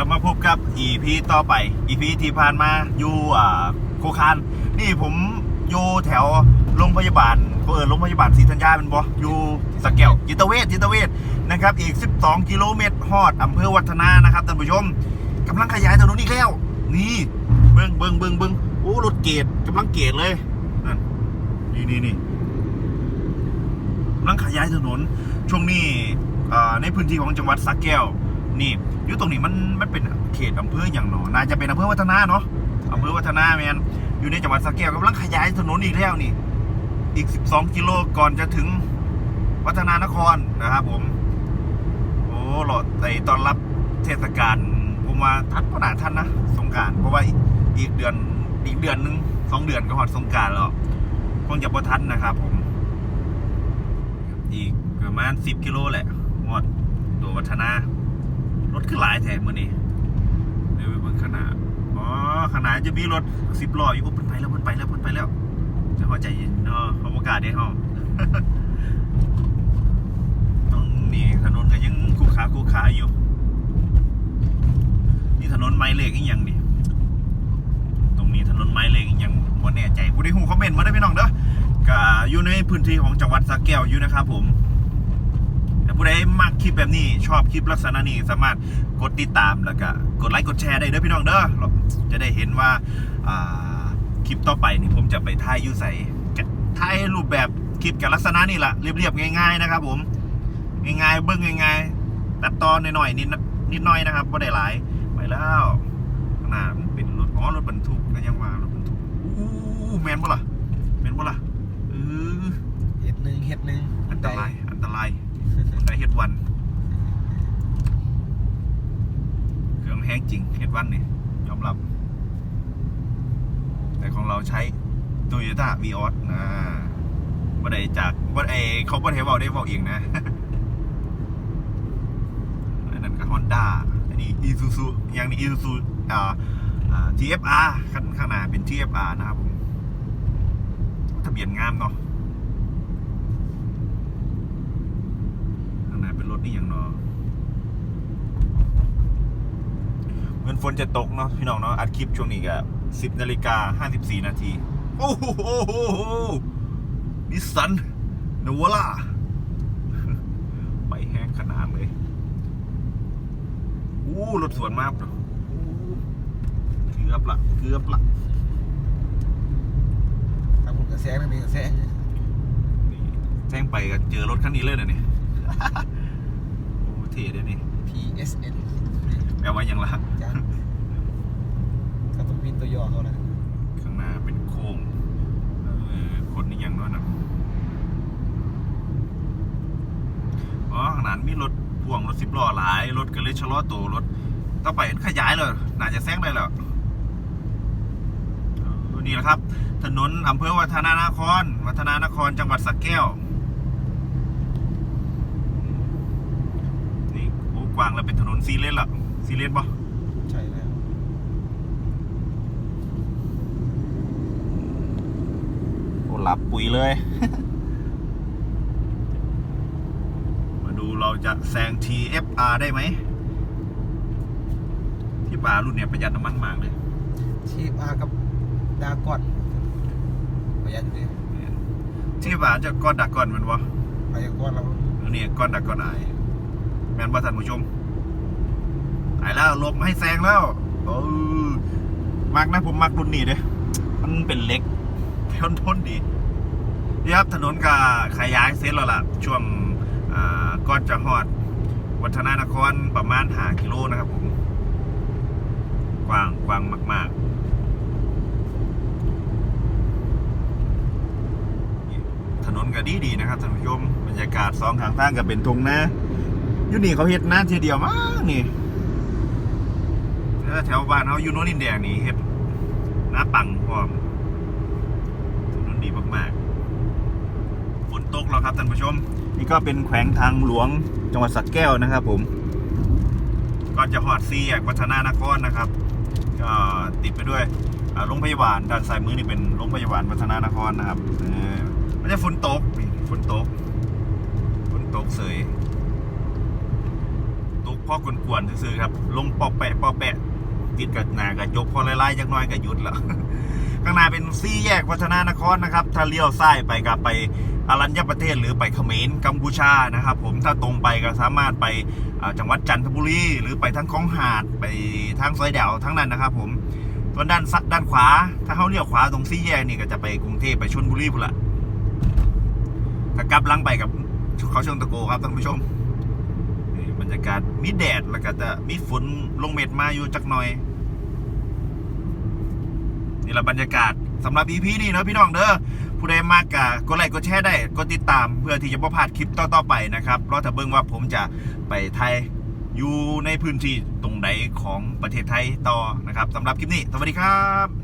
กลับมาพบกับ EP ต่อไป EP ที่ผ่านมาอยู่โคคาน นี่ผมอยู่แถวโรงพยาบาลก็เออโรงพยาบาลศรีธัญญาเป็นบ่อยู่สระแก้วจิตเวชจิตเวชนะครับ อีก 12 กิโลเมตรฮอดอำเภอวัฒนานะครับท่านผู้ชมกำลังขยายถนนอีกแล้ว นี่เบิ้งเบิ้งเบิ้งเบิ้งโอ้รถเกตกำลังเกตเลยนั่นนี่นี่นี่กำลังขยายถนนช่วงนี้ในพื้นที่ของจังหวัดสระแก้ว นี่อยู่ตรงนี้มันมันเป็นเขตอำเภออย่างหนอน่าจะเป็นอำเภอวัฒนาเนาะอำเภอวัฒนาแมนอยู่ในจังหวัดสระแก้วกำลังขยายถนนอีกแล้วนี่ อีก 12 กิโลก่อนจะถึงวัฒนานครนะครับผม โอ้หลอดไอตอนรับเทศกาลผมว่าทัดขนาดท่านนะสงการเพราะว่าอีกอีกเดือนอีกเดือนหนึงสองเดือนก็หอดสงการแล้วคงจะพอทันนะครับผม อีกประมาณ10กิโลแหละหมดตัววัฒนา ถขึ้นหลายแถมมือนี้เดี๋ยวไปเบิ่งขนาดอ๋อขนาดจะมีรถสิบล้ออยู่ปุ๊บเพิ่นไปแล้วเพิ่นไปแล้วเพิ่นไปแล้วจะพอใจเย็นเนาะเขาประกาศได้ห้องต้องนี่ถนนก็ยังคูขาคูขาอยู่นี่ถนนไม้เหล็กอีกอย่างนี่ตรงนี้ถนนไม้เหล็กอีกอย่างบ่แน่ใจผู้ใดหูคอมเมนต์มาได้พี่น้องเด้อก็อยู่ในพื้นที่ของจังหวัดสระแก้วอยู่นะครับผม ผู้ใดมักคลิปแบบนี้ ชอบคลิปลักษณะนี้สามารถกดติดตามแล้วก็กดไลค์กดแชร์ได้เด้อพี่น้องเด้อเราจะได้เห็นว่าคลิปต่อไปนี่ผมจะไปถ่ายยูใส่ถ่ายรูปแบบคลิปกับลักษณะนี่แหละเรียบๆง่าย ๆ นะครับ ผมง่ายๆเบิ้งง่ายๆตัดตอนหน่อยๆนิดนิดหน่อยนะครับไม่ได้หลายไปแล้วขนาดเป็นรถอ๋อรถบรรทุกก็ยังว่ารถบรรทุกอู้แมนบ่ล่ะแมนบ่ล่ะเออ เห็ดหนึ่งเห็ดหนึ่ง อันตราย อันตรายมันได้เฮ็ดวัน เครื่อง แห้งจริงเฮดวันนี่ยอมรับ แต่ของเราใช้ Toyota v ีออสนะบ่ได้จากบ่ไอเขาบ่ได้เว้าได้เว้าเองนะอันนั้นก็ Honda อันนี้ Isuzu อย่างนี้ Isuzu อ่าอ่า GFR คันข้างหน้าเป็น GFR นะครับผมทะเบียนงามเนาะข้างหน้าเป็นรถนี่อย่างเนาะ เงินฝนจะตกเนาะพี่น้องเนาะอัดคลิปช่วงนี้ก็สิบนาฬิกาห้าสิบสี่นาทีโอ้โหนิสสันนวล่าไปแห้งขนาดเลยอู้รถสวนมากเนาะอู้เกือบละเกือบละทางผมกระแสนั่นเองกระแสนี่แจ้งไปก็เจอรถคันนี้เลยนะเนี่ยโอ้เท่เลยนี่ PSN แปลว่าหยังละจ้าเขาต้องพินตัวย่อเขานะข้างหน้าเป็นโค้งเออคนนี่ยังน้อยนะอ๋อขนาดมีรถพ่วงรถสิบล้อหลาย รถก็เลยชะลอตัวรถต่อไปขยายเลยน่าจะแซงได้แล้วเออนี่แหละครับ ถนนอำเภอวัฒนานคร วัฒนานครจังหวัดสระแก้ว นี่โอ้กว้างแล้วเป็นถนนซีเลนละ ซีเลนปะใช่แล้วโอ้หลับปุ๋ยเลย มาดูเราจะแซง TFR ได้ไหม ที่ป่ารุ่นเนี่ยประหยัดน้ำมันมากเลยชีพอากับดากอนประหยัดอยู่ดิที่ป่าจะก้อนดักก้อนแมันวะประหยัดก้อนเราเนี่ยก้อนดักก้อนอายแมนบ่ท่านผู้ชม ไอ้แล้วหลบให้แซงแล้วเออมักนะผมมักรุ่นนี้เด้มันเป็นเล็กทนทนดีนี่ครับถนนก็ขยายเสร็จแล้วล่ะ ช่วงก่อนจะฮอด วัฒนานครประมาณหากิโลนะครับผม กว้างกว้างมาก ๆถนนก็ดีดีนะครับท่านผู้ชมบรรยากาศสองทางทางก็เป็นทงนะยู่นี่เขาเฮ็ดน้าทีเดียวมากนี่ แล้วแถวบ้านเขาอยู่โนนดินแดงนี่เฮ็ดหน้าปังพร้อมถนนดีมากๆฝนตกแล้วครับท่านผู้ชม นี่ก็เป็นแขวงทางหลวงจังหวัดสระแก้วนะครับ ผมก่อนจะหอดซีแยกวัฒนานครนะครับก็ติดไปด้วยโรงพยาบาลด้านซ้ายมือนี่เป็นโรงพยาบาลวัฒนานครนะครับม่ใช่ฝนตกมีฝนตกฝนตกเสยตกพ่อกวนๆซื่อๆครับ ลงปอแปะปอแปะ ติดกับหนากระจกพอไล่ๆจักน้อยก็หยุดแล้วข้างหน้าเป็นซี่แยกวัฒนานครนะครับ ถ้าเลี้ยวซ้ายไปก็ไปอารัญญประเทศหรือไปเขมรกัมพูชานะครับ ผมถ้าตรงไปก็สามารถไปจังหวัดจันทบุรี หรือไปทางคลองหาดไปทางซอยแดวทั้งนั้นนะครับ ผมส่วนด้านซ้ายด้านขวา ถ้าเขาเลี้ยวขวาตรงซี่แยกนี่ก็จะไปกรุงเทพไปชลบุรีพุ่นละถ้ากลับลังไปกับเขาเชิงตะโกครับท่านผู้ชมนี่บรรยากาศมีแดดแล้วก็จะมีฝนลงเม็ดมาอยู่จักหน่อย นี่แหละบรรยากาศสำหรับ EP นี้นะพี่น้องเด้อผู้ใดมากกะกดไลค์กดแชร์ได้กดติดตามเพื่อที่จะบ่พลาดคลิปต่อๆไปนะครับรอถ้าเบิ่งว่าผมจะไปไทยอยู่ในพื้นที่ตรงไหนของประเทศไทยต่อนะครับสำหรับคลิปนี้ สวัสดีครับ